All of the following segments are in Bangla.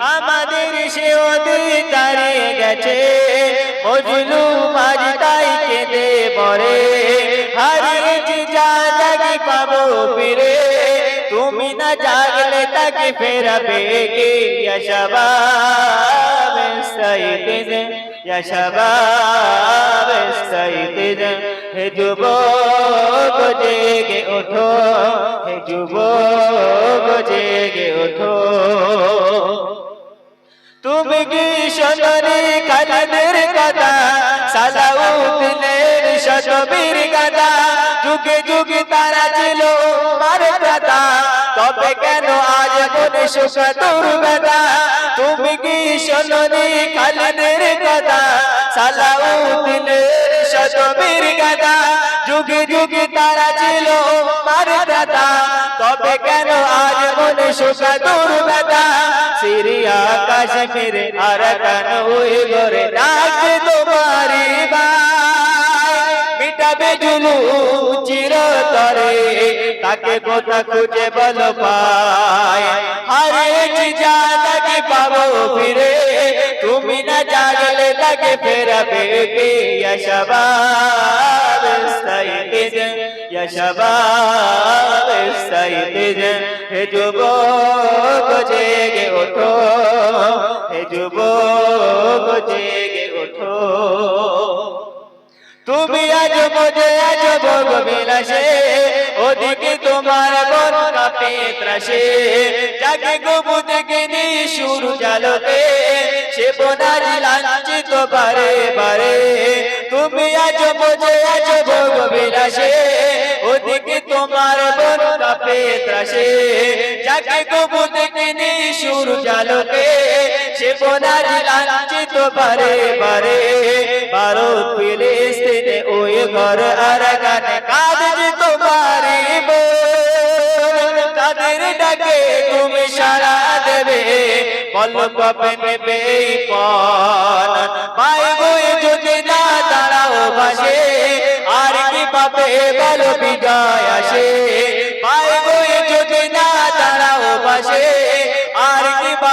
আমাদের সে অতীত দাঁড়িয়ে গেছে। মজলু মাঝ তাই কেঁদে মরে। হারিয়েছি যা জাগি পাবো ফিরে। তুমি না জাগলে তাকে ফেরাবে কে? ইয়াশাবাব সাইদিন ইয়াশাবাব সাইদিন। হে যুবক, জেগে ওঠো। হে যুবক কি সোনারি খালিদের কথা, সালাউদ্দিনের শতবীর গাদা। যুগে যুগে তারা ছিল মার দাদা তবে কেন আজ মনে সুখ দুর্গদা? তুমি কি সোনারি খালিদের কথা, সালাউদ্দিনের শতবীর গাদা? যুগে যুগে তারা ছিল মার দাদা তবে কেন আজ মনে সুখ দুর্গদা সিরিয়া কাশ্মীরে আর কান ডাক তোমারি মিটাবে জুলু তাকে কোথা খুঁজে বল পায় হারিয়েছি যা তাকে পাবো ফিরে। তুমি না জাগলে তাকে ফেরাবে সাইদিন ইয়াশাবাব সাইদিন হে যুবক জেগে ওঠো হে যুবক জেগে ওঠো তুমি আজ বোঝে আজ ভোগ বিলাসে ওদিকে তোমার বন কাপে ত্রাসে যাকে গোবু থেকে নি শুরু জালতে সে বোনার লাঞ্ছিত বারে বারে তুমি আজ বোঝে আজ তোমার বন কাপে ত্রাসে, যাকে গোবু থেকে নি শুরু জালতে সে বোনার লাঞ্ছিত বারে বারে। ভারত ফিলিস্তিনে ওই ঘর আর গানে কাঁদছে তোমারি তাদের ডাকে তুমি সারা দেবে? পলক পাবে নেবে পন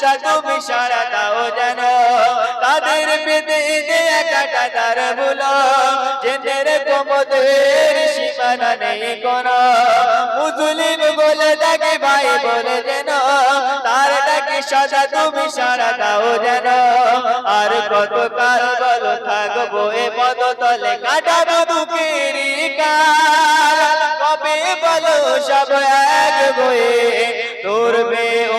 সাজা তুমি সারা দাও যেন। তাদের বেদে দেয়া তার বলো জেনের কমদের সীমানা নেই কোন। মুসলিম বলে ডাকে, ভাই বলে যেন। তার ডাকে সাজা তুমি সারা দাও যেন। আর কত কাল বল থাকব এ পদ তলে কাটাবো দুঃখেরি কাল কবে বলো সব এক বয়ে, ধরবে উমর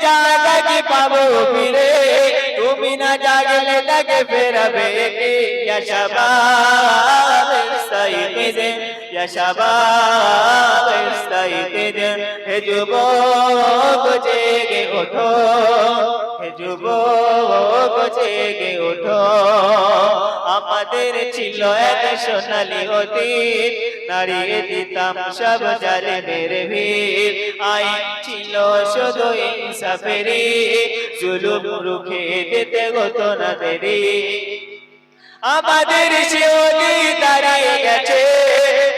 হারিয়েছি জাগাকে পাবো ফিরে তুমি না জাগলে তাকে ফেরাবে কে ইয়াশাবাব সাইদিন ইয়াশাবাব সাইদিন হে যুবক জেগে ওঠো, হে যুবক জেগে ওঠো। আমাদের ছিল এক সোনালি অতীত নাড়িয়ে দিতাম সব জালে মেরে ভিড়। আইন ছিল শুধু ইনসাফেরি জুলুম রুখে দিতে হতো না দেরি। আমাদের শিওলি দাঁড়িয়ে গেছে।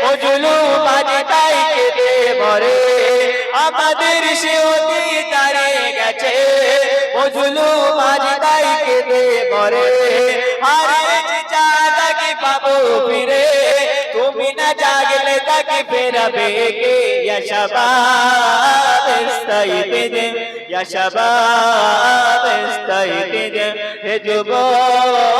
ও জুলুম আজ তাই কেঁদে মরে। আমাদের শিওলি দাঁড়িয়ে গেছে। ও জুলুম আজ তাই কেঁদে হারিয়েছি যা তাকে পাবো ফিরে? তুমি না জাগলে তাকে ফেরাবে কে? ইয়াশাবাব ইস্তাইদিন ইয়াশাবাব ইস্তাইদিন হে যুবক